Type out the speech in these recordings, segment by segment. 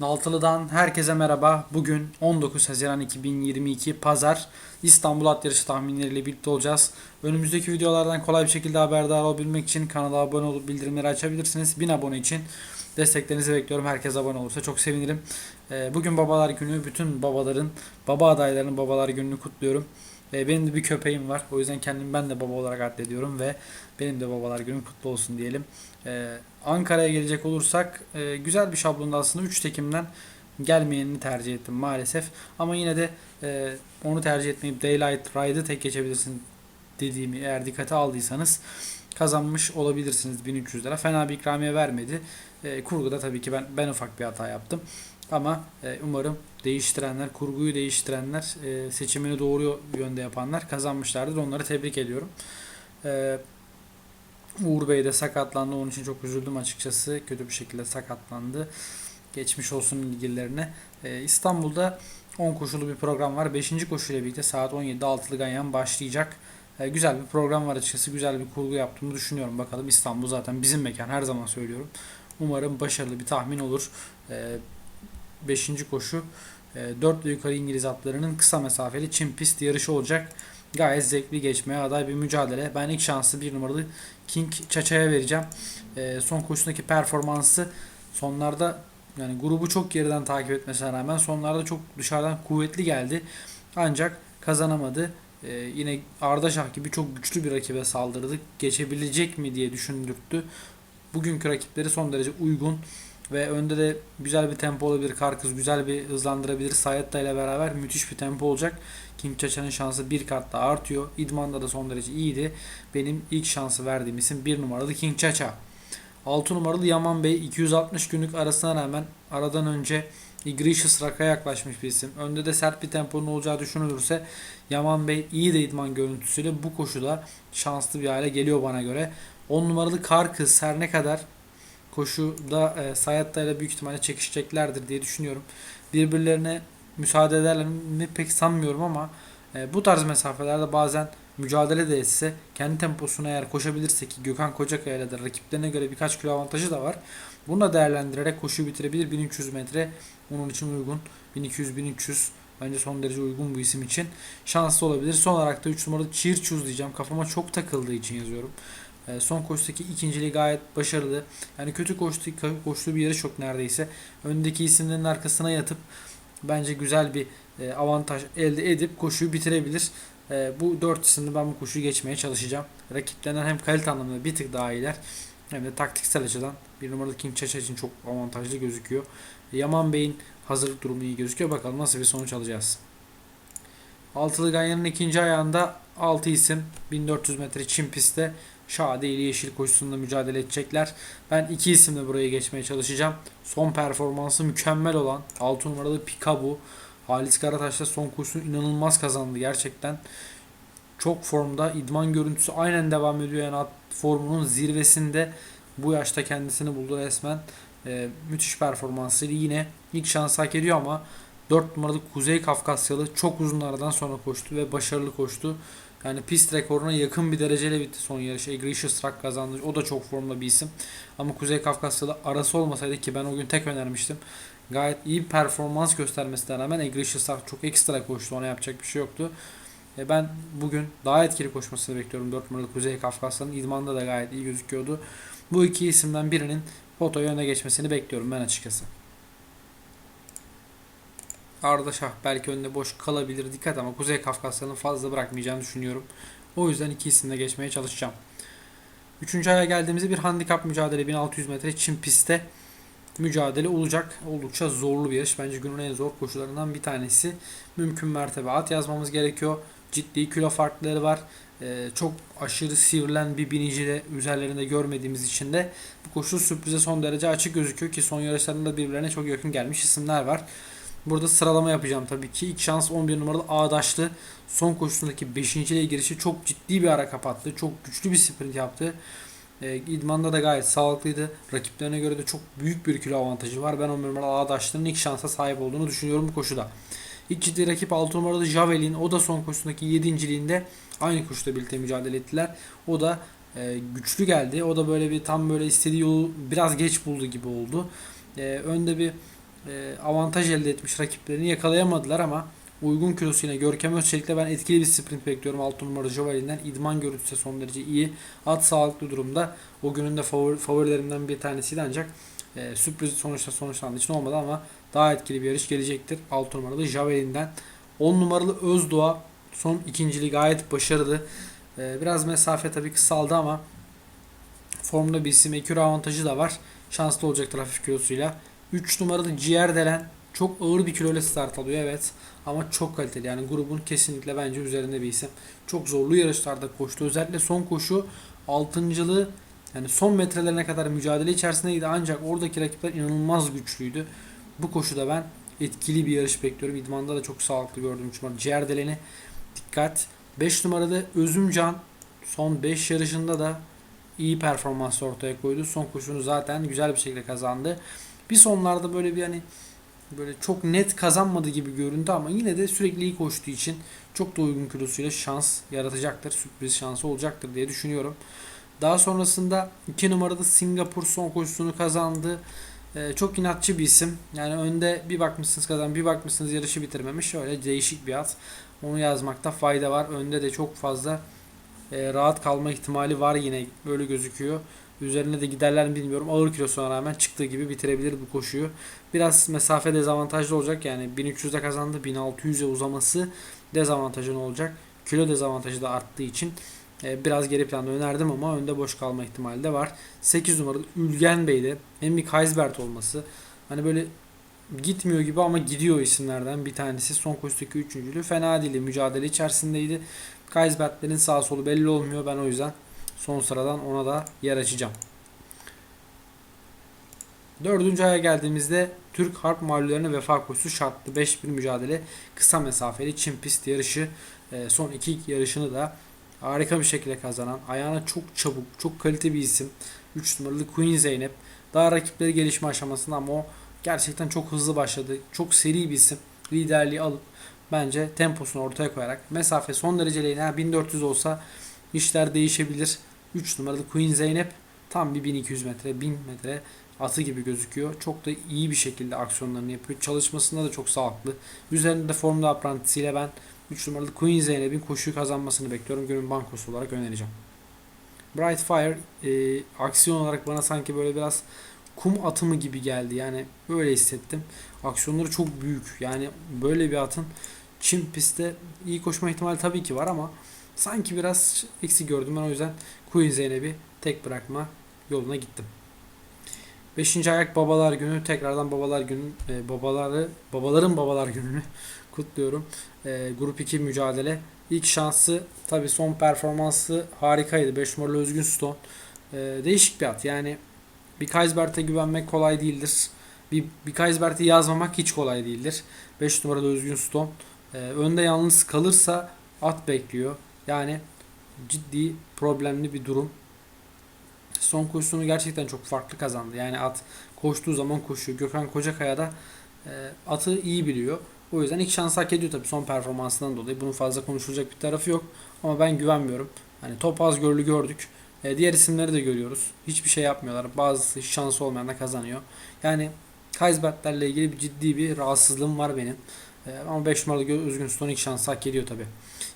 Naltılı'dan herkese merhaba. Bugün 19 Haziran 2022 Pazar İstanbul At Yarışı tahminleriyle birlikte olacağız. Önümüzdeki videolardan kolay bir şekilde haberdar olabilmek için kanala abone olup bildirimleri açabilirsiniz. 1000 abone için desteklerinizi bekliyorum. Herkes abone olursa çok sevinirim. Ee, Bugün babalar günü. Bütün babaların, baba adaylarının babalar gününü kutluyorum. Ee, Benim de bir köpeğim var. O yüzden kendimi ben de baba olarak addediyorum ve benim de babalar günüm kutlu olsun diyelim. Ee, Ankara'ya gelecek olursak e, güzel bir şablonda aslında 3 Tekim'den gelmeyenini tercih ettim maalesef. Ama yine de e, onu tercih etmeyip Daylight Ride'ı tek geçebilirsin dediğimi eğer dikkate aldıysanız kazanmış olabilirsiniz 1300 lira. Fena bir ikramiye vermedi. E, kurguda tabii ki ben ben ufak bir hata yaptım. Ama e, umarım değiştirenler, kurguyu değiştirenler, e, seçimini doğru yönde yapanlar kazanmışlardır. Onları tebrik ediyorum. E, Uğur Bey de sakatlandı. Onun için çok üzüldüm açıkçası. Kötü bir şekilde sakatlandı. Geçmiş olsun ilgililerine. Ee, İstanbul'da 10 koşulu bir program var. 5. koşuyla birlikte saat 17'de altılı ganyan başlayacak. Ee, güzel bir program var açıkçası. Güzel bir kurgu yaptığımı düşünüyorum. Bakalım İstanbul zaten bizim mekan. Her zaman söylüyorum. Umarım başarılı bir tahmin olur. 5. koşu e, 4 yukarı İngiliz atlarının kısa mesafeli çim pist yarışı olacak. Gayet zevkli geçmeye aday bir mücadele. Ben ilk şansı bir numaralı King Çaça'ya vereceğim. E, son koşusundaki performansı sonlarda yani grubu çok geriden takip etmesine rağmen sonlarda çok dışarıdan kuvvetli geldi. Ancak kazanamadı. E, yine Ardaşah gibi çok güçlü bir rakibe saldırdı. Geçebilecek mi diye düşündürttü. Bugünkü rakipleri son derece uygun ve önde de güzel bir tempo olabilir. Karkız güzel bir hızlandırabilir. Sayetta ile beraber müthiş bir tempo olacak. King Çaça'nın şansı bir kat daha artıyor. İdman'da da son derece iyiydi. Benim ilk şansı verdiğim isim 1 numaralı King Çaça. 6 numaralı Yaman Bey 260 günlük arasına rağmen aradan önce Igratius Rak'a yaklaşmış bir isim. Önde de sert bir temponun olacağı düşünülürse Yaman Bey iyi de idman görüntüsüyle bu koşuda şanslı bir hale geliyor bana göre. 10 numaralı Karkız her ne kadar koşuda e, Sayatta ile büyük ihtimalle çekişeceklerdir diye düşünüyorum. Birbirlerine müsaade ederler mi pek sanmıyorum ama e, bu tarz mesafelerde bazen mücadele de etse kendi temposuna eğer koşabilirse ki Gökhan Kocakaya ile rakiplerine göre birkaç kilo avantajı da var. Bunu da değerlendirerek koşuyu bitirebilir. 1300 metre onun için uygun. 1200-1300 bence son derece uygun bu isim için. Şanslı olabilir. Son olarak da 3 numaralı Cheer Choose diyeceğim. Kafama çok takıldığı için yazıyorum. E, son koşudaki ikinciliği gayet başarılı. Yani kötü koştu, koştuğu bir yarış yok neredeyse. Öndeki isimlerin arkasına yatıp bence güzel bir e, avantaj elde edip koşuyu bitirebilir. E, bu dört isimde ben bu koşuyu geçmeye çalışacağım. Rakiplerinden hem kalite anlamında bir tık daha iyiler hem de taktiksel açıdan bir numaralı King Chacha için çok avantajlı gözüküyor. Yaman Bey'in hazırlık durumu iyi gözüküyor. Bakalım nasıl bir sonuç alacağız. Altılı Ganyan'ın ikinci ayağında 6 isim 1400 metre çim pistte Şadi ile Yeşil koşusunda mücadele edecekler. Ben iki isimle buraya geçmeye çalışacağım. Son performansı mükemmel olan 6 numaralı Pikabu. Halis Karataş'ta son koşusunu inanılmaz kazandı gerçekten. Çok formda. idman görüntüsü aynen devam ediyor. Yani at formunun zirvesinde bu yaşta kendisini buldu resmen. Ee, müthiş performansıyla yine ilk şans hak ediyor ama 4 numaralı Kuzey Kafkasyalı çok uzun aradan sonra koştu ve başarılı koştu. Yani pist rekoruna yakın bir dereceyle bitti son yarış. Ignatius Rock kazandı. O da çok formda bir isim. Ama Kuzey Kafkasyalı arası olmasaydı ki ben o gün tek önermiştim. Gayet iyi performans göstermesine rağmen Ignatius Rock çok ekstra koştu. Ona yapacak bir şey yoktu. E ben bugün daha etkili koşmasını bekliyorum. 4 numaralı Kuzey Kafkasyalı'nın idmanda da gayet iyi gözüküyordu. Bu iki isimden birinin fotoya öne geçmesini bekliyorum ben açıkçası. Ardaşah belki önünde boş kalabilir dikkat ama Kuzey Kafkasya'nın fazla bırakmayacağını düşünüyorum. O yüzden iki isimle geçmeye çalışacağım. Üçüncü aya geldiğimizde bir handikap mücadele 1600 metre çim pistte mücadele olacak. Oldukça zorlu bir yarış. Bence günün en zor koşularından bir tanesi. Mümkün mertebe at yazmamız gerekiyor. Ciddi kilo farkları var. Ee, çok aşırı sivrilen bir binici de üzerlerinde görmediğimiz için de bu koşu sürprize son derece açık gözüküyor ki son yarışlarında birbirlerine çok yakın gelmiş isimler var. Burada sıralama yapacağım tabii ki. İlk şans 11 numaralı Ağdaşlı. Son koşusundaki 5. ile girişi çok ciddi bir ara kapattı. Çok güçlü bir sprint yaptı. E, idmanda da gayet sağlıklıydı. Rakiplerine göre de çok büyük bir kilo avantajı var. Ben 11 numaralı Ağdaşlı'nın ilk şansa sahip olduğunu düşünüyorum bu koşuda. İlk ciddi rakip 6 numaralı Javelin. O da son koşusundaki 7. aynı koşuda birlikte mücadele ettiler. O da e, güçlü geldi. O da böyle bir tam böyle istediği yolu biraz geç buldu gibi oldu. E, önde bir avantaj elde etmiş rakiplerini yakalayamadılar ama uygun kilosuyla Görkem Özçelik'le ben etkili bir sprint bekliyorum 6 numara Jovali'nden. İdman görüntüsü son derece iyi. At sağlıklı durumda. O günün de favori, favorilerimden bir tanesiydi ancak e, sürpriz sonuçta sonuçlandığı için olmadı ama daha etkili bir yarış gelecektir. 6 numaralı Javeli'nden. 10 numaralı Özdoğa son ikinciliği gayet başarılı. E, biraz mesafe tabii kısaldı ama formda bir isim. Avantajı da var. Şanslı olacaktır hafif kilosuyla. 3 numaralı Ciğer Delen çok ağır bir kiloyla start alıyor evet. Ama çok kaliteli yani grubun kesinlikle bence üzerinde bir isim. Çok zorlu yarışlarda koştu. Özellikle son koşu altıncılığı yani son metrelerine kadar mücadele içerisindeydi ancak oradaki rakipler inanılmaz güçlüydü. Bu koşuda ben etkili bir yarış bekliyorum. İdmanda da çok sağlıklı gördüm 3 numara. Ciğer Delen'i dikkat. 5 numarada Özümcan son 5 yarışında da iyi performans ortaya koydu. Son koşunu zaten güzel bir şekilde kazandı. Bir sonlarda böyle bir hani böyle çok net kazanmadı gibi göründü ama yine de sürekli iyi koştuğu için çok da uygun kilosuyla şans yaratacaktır. Sürpriz şansı olacaktır diye düşünüyorum. Daha sonrasında 2 numarada Singapur son koşusunu kazandı. Ee, çok inatçı bir isim. Yani önde bir bakmışsınız kazan, bir bakmışsınız yarışı bitirmemiş. Şöyle değişik bir at. Onu yazmakta fayda var. Önde de çok fazla e, rahat kalma ihtimali var yine böyle gözüküyor. Üzerine de giderler mi bilmiyorum. Ağır kilosuna rağmen çıktığı gibi bitirebilir bu koşuyu. Biraz mesafe dezavantajlı olacak. Yani 1300'de kazandı. 1600'e uzaması dezavantajın olacak. Kilo dezavantajı da arttığı için e, biraz geri planda önerdim ama önde boş kalma ihtimali de var. 8 numaralı Ülgen Bey'de hem bir Kaisbert olması. Hani böyle gitmiyor gibi ama gidiyor isimlerden bir tanesi. Son koşudaki üçüncülü fena değildi. Mücadele içerisindeydi. Kaisbertlerin sağ solu belli olmuyor. Ben o yüzden son sıradan ona da yer açacağım. Dördüncü aya geldiğimizde Türk Harp mağlulerine vefa koşusu şartlı 5 bir mücadele kısa mesafeli Çin pist yarışı e, son iki yarışını da harika bir şekilde kazanan ayağına çok çabuk çok kalite bir isim 3 numaralı Queen Zeynep daha rakipleri gelişme aşamasında ama o gerçekten çok hızlı başladı çok seri bir isim liderliği alıp bence temposunu ortaya koyarak mesafe son derece lehine 1400 olsa işler değişebilir 3 numaralı Queen Zeynep tam bir 1200 metre 1000 metre atı gibi gözüküyor. Çok da iyi bir şekilde aksiyonlarını yapıyor. Çalışmasında da çok sağlıklı. Üzerinde formda aprantisiyle ben 3 numaralı Queen Zeynep'in koşuyu kazanmasını bekliyorum. Günün bankosu olarak önereceğim. Bright Fire e, aksiyon olarak bana sanki böyle biraz kum atımı gibi geldi. Yani böyle hissettim. Aksiyonları çok büyük. Yani böyle bir atın Çin pistte iyi koşma ihtimali tabii ki var ama sanki biraz eksi gördüm. Ben o yüzden Queen Zeynep'i tek bırakma yoluna gittim. Beşinci ayak babalar günü tekrardan babalar günü e, babaları babaların babalar gününü kutluyorum. E, grup 2 mücadele. İlk şansı tabi son performansı harikaydı. 5 numaralı Özgün Stone. E, değişik bir at. Yani bir Kaisbert'e güvenmek kolay değildir. Bir, bir Kaisbert'i yazmamak hiç kolay değildir. 5 numaralı Özgün Stone. Önde yalnız kalırsa at bekliyor. Yani ciddi problemli bir durum son koşusunu gerçekten çok farklı kazandı. Yani at koştuğu zaman koşuyor. Gökhan Kocakaya da e, atı iyi biliyor. O yüzden ilk şans hak ediyor tabii son performansından dolayı. Bunun fazla konuşulacak bir tarafı yok. Ama ben güvenmiyorum. Hani top az görülü gördük. E, diğer isimleri de görüyoruz. Hiçbir şey yapmıyorlar. Bazısı şansı olmayan da kazanıyor. Yani Kaisbertlerle ilgili bir ciddi bir rahatsızlığım var benim. E, ama 5 numaralı Özgün Stone ilk şansı hak ediyor tabii.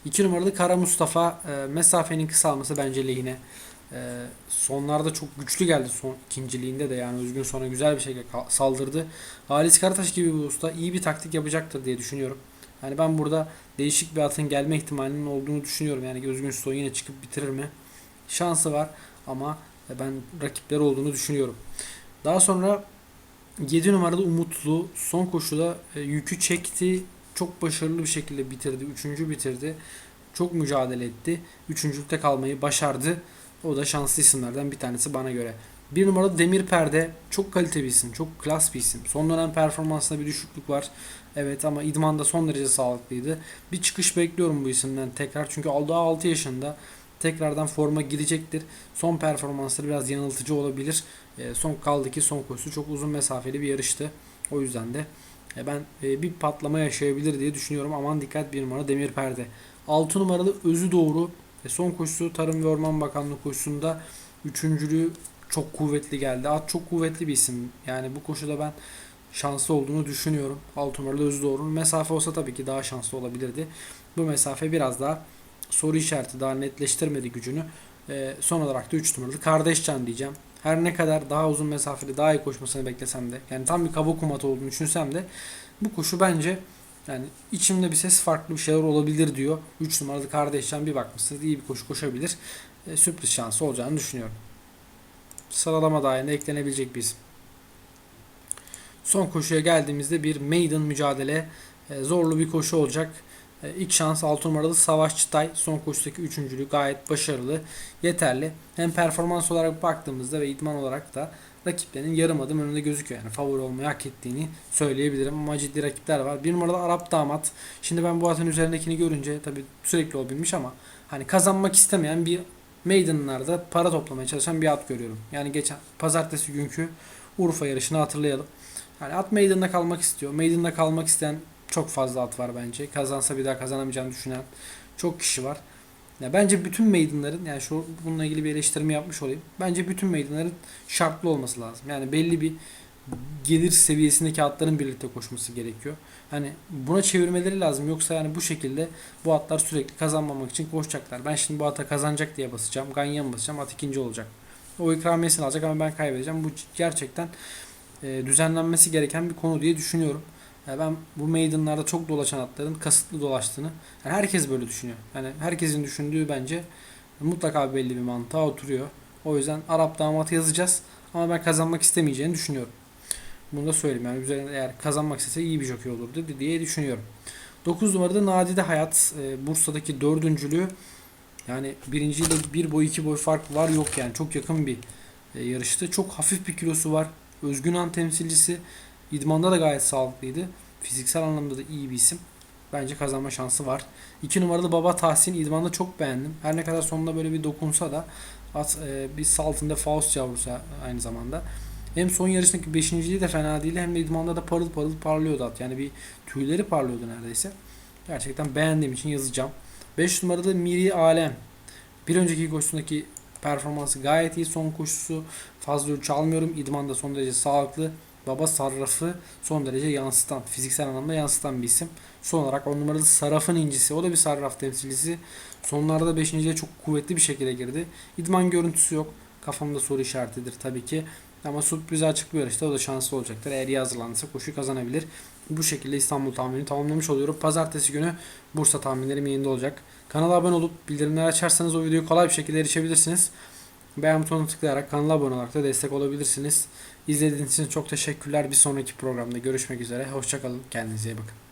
2 numaralı Kara Mustafa e, mesafenin kısalması bence lehine. Ee, sonlarda çok güçlü geldi son ikinciliğinde de yani Özgün sonra güzel bir şekilde saldırdı. Halis Karataş gibi bir usta iyi bir taktik yapacaktır diye düşünüyorum. Yani ben burada değişik bir atın gelme ihtimalinin olduğunu düşünüyorum. Yani Özgün Sto yine çıkıp bitirir mi? Şansı var ama ben rakipleri olduğunu düşünüyorum. Daha sonra 7 numarada Umutlu son koşuda e, yükü çekti. Çok başarılı bir şekilde bitirdi. Üçüncü bitirdi. Çok mücadele etti. Üçüncülükte kalmayı başardı. O da şanslı isimlerden bir tanesi bana göre. Bir numaralı Demir Perde çok kaliteli bir isim. Çok klas bir isim. Son dönem performansında bir düşüklük var. Evet ama idmanda son derece sağlıklıydı. Bir çıkış bekliyorum bu isimden tekrar. Çünkü daha 6 yaşında tekrardan forma girecektir. Son performansları biraz yanıltıcı olabilir. E, son kaldı ki son koşusu çok uzun mesafeli bir yarıştı. O yüzden de e, ben e, bir patlama yaşayabilir diye düşünüyorum. Aman dikkat bir numara Demir Perde. 6 numaralı Özü Doğru e son koşusu Tarım ve Orman Bakanlığı koşusunda üçüncülüğü çok kuvvetli geldi. At çok kuvvetli bir isim. Yani bu koşuda ben şanslı olduğunu düşünüyorum. 6 numaralı Özdoğru'nun mesafe olsa tabii ki daha şanslı olabilirdi. Bu mesafe biraz daha soru işareti daha netleştirmedi gücünü. Ee, son olarak da 3 numaralı Kardeşcan diyeceğim. Her ne kadar daha uzun mesafeli daha iyi koşmasını beklesem de yani tam bir kaba kumatı olduğunu düşünsem de bu koşu bence yani içimde bir ses farklı bir şeyler olabilir diyor. 3 numaralı Kardeşcan bir bakmışsınız iyi bir koşu koşabilir. Ee, sürpriz şansı olacağını düşünüyorum. Sıralama dahilinde eklenebilecek bir isim. Son koşuya geldiğimizde bir maiden mücadele. E, zorlu bir koşu olacak. E, ilk şans 6 numaralı Savaş Çıtay. Son koşudaki üçüncülüğü gayet başarılı. Yeterli. Hem performans olarak baktığımızda ve idman olarak da rakiplerinin yarım adım önünde gözüküyor. Yani favori olmayı hak ettiğini söyleyebilirim. Ama ciddi rakipler var. Bir numaralı Arap Damat. Şimdi ben bu atın üzerindekini görünce tabi sürekli olabilmiş ama hani kazanmak istemeyen bir maidenlarda para toplamaya çalışan bir at görüyorum. Yani geçen pazartesi günkü Urfa yarışını hatırlayalım. Yani at meydanında kalmak istiyor. Meydanında kalmak isteyen çok fazla at var bence. Kazansa bir daha kazanamayacağını düşünen çok kişi var. Ya bence bütün meydanların yani şu bununla ilgili bir eleştirme yapmış olayım. Bence bütün meydanların şartlı olması lazım. Yani belli bir gelir seviyesindeki atların birlikte koşması gerekiyor. Hani buna çevirmeleri lazım. Yoksa yani bu şekilde bu atlar sürekli kazanmamak için koşacaklar. Ben şimdi bu ata kazanacak diye basacağım. Ganyan basacağım. At ikinci olacak. O ikramiyesini alacak ama ben kaybedeceğim. Bu gerçekten e, düzenlenmesi gereken bir konu diye düşünüyorum. Yani ben bu meydanlarda çok dolaşan atların kasıtlı dolaştığını yani herkes böyle düşünüyor. Yani herkesin düşündüğü bence mutlaka belli bir mantığa oturuyor. O yüzden Arap damatı yazacağız ama ben kazanmak istemeyeceğini düşünüyorum. Bunu da söyleyeyim. Yani üzerine eğer kazanmak istese iyi bir jockey olurdu diye düşünüyorum. 9 numarada Nadide Hayat e, Bursa'daki dördüncülüğü yani birinciyle bir boy iki boy fark var yok yani çok yakın bir e, yarıştı. Çok hafif bir kilosu var. Özgünan temsilcisi. İdmanda da gayet sağlıklıydı. Fiziksel anlamda da iyi bir isim. Bence kazanma şansı var. 2 numaralı Baba Tahsin idmanda çok beğendim. Her ne kadar sonunda böyle bir dokunsa da at e, bir saltında Faust yavrusu aynı zamanda. Hem son yarıştaki 5.liği de fena değil hem de idmanda da parıl parıl parlıyordu at. Yani bir tüyleri parlıyordu neredeyse. Gerçekten beğendiğim için yazacağım. 5 numarada Miri Alem. Bir önceki koşusundaki performansı gayet iyi. Son koşusu fazla ölçü almıyorum. İdman da son derece sağlıklı. Baba sarrafı son derece yansıtan, fiziksel anlamda yansıtan bir isim. Son olarak 10 numaralı Sarraf'ın incisi. O da bir sarraf temsilcisi. Sonlarda 5.liğe çok kuvvetli bir şekilde girdi. İdman görüntüsü yok. Kafamda soru işaretidir tabii ki. Ama sürpriz açık bir yarışta o da şanslı olacaktır. Eğer iyi hazırlandıysa koşu kazanabilir. Bu şekilde İstanbul tahminini tamamlamış oluyorum. Pazartesi günü Bursa tahminlerim yayında olacak. Kanala abone olup bildirimleri açarsanız o videoyu kolay bir şekilde erişebilirsiniz. Beğen butonuna tıklayarak kanala abone olarak da destek olabilirsiniz. İzlediğiniz için çok teşekkürler. Bir sonraki programda görüşmek üzere. Hoşçakalın. Kendinize iyi bakın.